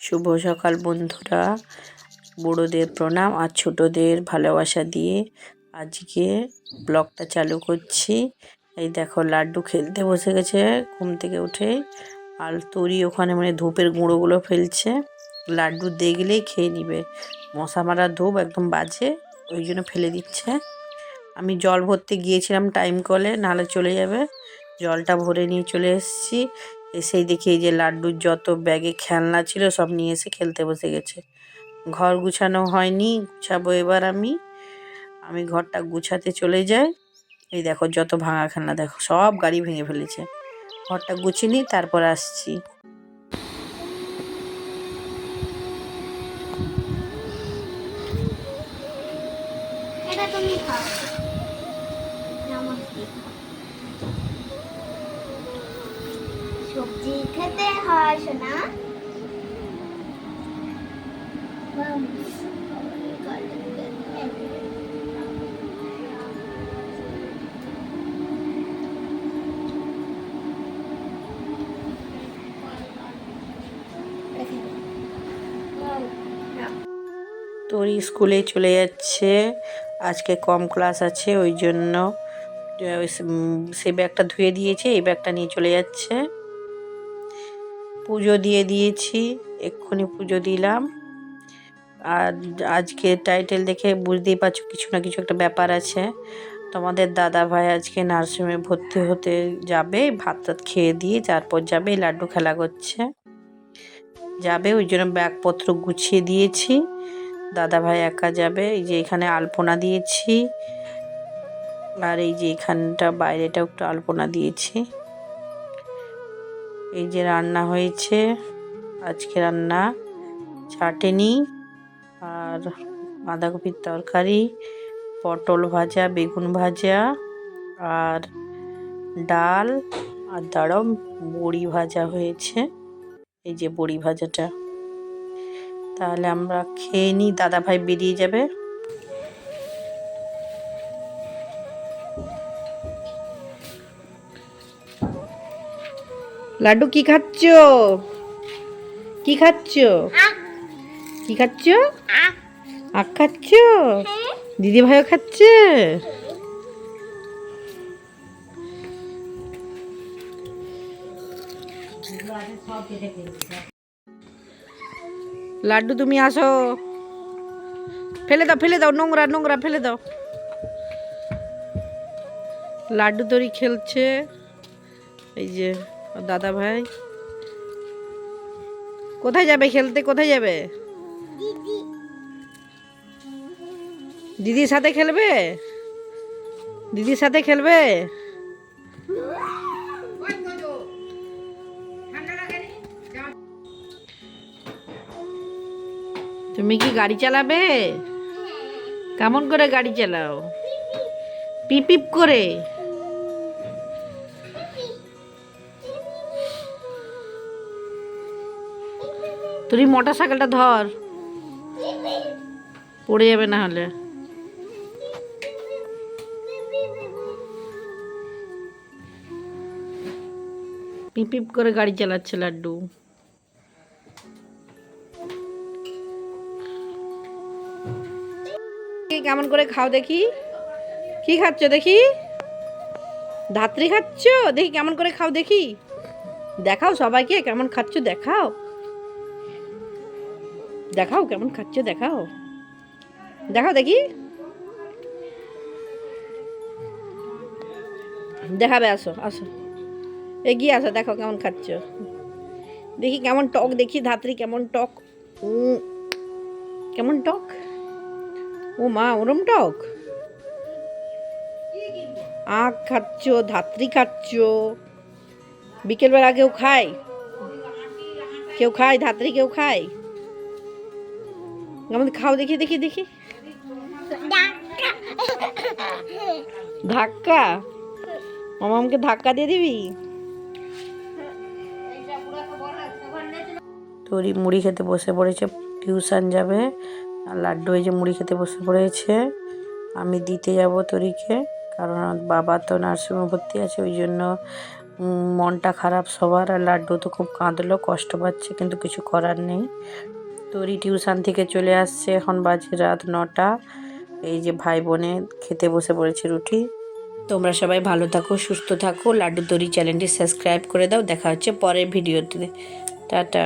শুভ সকাল বন্ধুরা। বড়োদের প্রণাম আর ছোটদের ভালোবাসা দিয়ে আজকে ব্লগটা চালু করছি। এই দেখো, লাড্ডু খেলতে বসে গেছে ঘুম থেকে উঠে। আর তরি ওখানে মানে ধূপের গুঁড়োগুলো ফেলছে। লাড্ডু দেখলেই খেয়ে নিবে। মশা মারা ধূপ একদম বাজে, ওই জন্য ফেলে দিচ্ছে। আমি জল ভরতে গিয়েছিলাম টাইম কলে নাহলে চলে যাবে। জলটা ভরে নিয়ে চলে এসেছি। এসেই দেখি এই যে লাড্ডুর যত ব্যাগে খেলনা ছিল সব নিয়ে এসে খেলতে বসে গেছে। ঘর গুছানো হয়নি, গুছাবো এবার আমি। আমি ঘরটা গুছাতে চলে যাই। এই দেখো যত ভাঙা খেলনা, দেখো সব গাড়ি ভেঙে ফেলেছে। ঘরটা গুছিনি, তারপর আসছি। তুমি খাও। সবজি খেতে হয় শোনা তোর স্কুলে চলে যাচ্ছে। আজকে কম ক্লাস আছে, ওই জন্য সে ব্যাগটা ধুয়ে দিয়েছে, এই ব্যাগটা নিয়ে চলে যাচ্ছে। পুজো দিয়ে দিয়েছি, এক্ষুনি পুজো দিলাম। আর আজকে টাইটেল দেখে বুঝতেই পারছ কিছু না কিছু একটা ব্যাপার আছে। তোমাদের দাদা ভাই আজকে নার্সিংহোমে ভর্তি হতে যাবে, ভাত টাত খেয়ে দিয়ে তারপর যাবে, লাড্ডু খেলা করছে। যাবে, ওই জন্য ব্যাগপত্র গুছিয়ে দিয়েছি। দাদা ভাই একা যাবে, এই যে এখানে আলপনা দিয়েছি। আর এই যে এখানটা বাইরেটাও একটু আলপনা দিয়েছি। এই যে রান্না হয়েছে, আজকে রান্না চাটেনি আর বাঁধাকপির তরকারি, পটল ভাজা, বেগুন ভাজা আর ডাল আর দাঁড়াও বড়ি ভাজা হয়েছে। এই যে বড়ি ভাজাটা। তাহলে আমরা খেয়ে নিই দাদা ভাই বেরিয়ে যাবে। লাড্ডু কি খাচ্ছ? কি খাচ্ছ? কি খাচ্ছ? আখ খাচ্ছ? দিদি ভাইও খাচ্ছে? লাড্ডু তুমি আসো। ফেলে দাও ফেলে দাও, নোংরা নোংরা ফেলে দাও। লাড্ডু তরি খেলছে। এই যে দাদা ভাই। কোথায় যাবে খেলতে? কোথায় যাবে? দিদির সাথে খেলবে? দিদির সাথে খেলবে? তুমি কি গাড়ি চালাবে? কেমন করে গাড়ি চালাও? পিপ পিপ করে। তুই মোটর সাইকেলটা ধর। পড়ে যাবে না হলে। পিপ পিপ করে গাড়ি চালাচ্ছে লাড্ডু। কেমন করে খাও দেখি? কি খাচ্ছ দেখি? ধাত্রী খাচ্ছ? দেখি কেমন করে খাও দেখি। দেখাও সবাইকে, কেমন খাচ্ছ দেখাও। দেখাও কেমন খাচ্ছ, দেখাও। দেখাও দেখি। দেখাবে, আসো আসো। এগিয়ে আসো দেখো কেমন খাচ্ছ। দেখি কেমন টক, দেখি ধাত্রী কেমন টক। কেমন টক? ও মা, ওরম টক? আখ খাচ্ছ, ধাত্রী খাচ্ছ। বিকেলবেলা কেউ খায়? কেউ খায়, ধাত্রী কেউ খায়? আমাদের খাও দেখি দেখি দেখি। ধাক্কা? মামা আমাকে ধাক্কা দিয়ে দিবি? তরি মুড়ি খেতে বসে পড়েছে, টিউশন যাবে। আর লাড্ডু এই যে মুড়ি খেতে বসে পড়েছে। আমি দিতে যাব তরিকে, কারণ বাবা তো নার্সিংহোমে ভর্তি আছে, ওই জন্য মনটা খারাপ সবার। আর লাড্ডু তো খুব কাঁদলো, কষ্ট পাচ্ছে, কিন্তু কিছু করার নেই। তরি টিউশন থেকে চলে আসছে। এখন বাজে রাত নটা। এই যে ভাই বোনে খেতে বসে পড়েছে রুটি। তোমরা সবাই ভালো থাকো, সুস্থ থাকো। লাড্ডু তরি চ্যানেলটি সাবস্ক্রাইব করে দাও। দেখা হচ্ছে পরের ভিডিওতে। টাটা।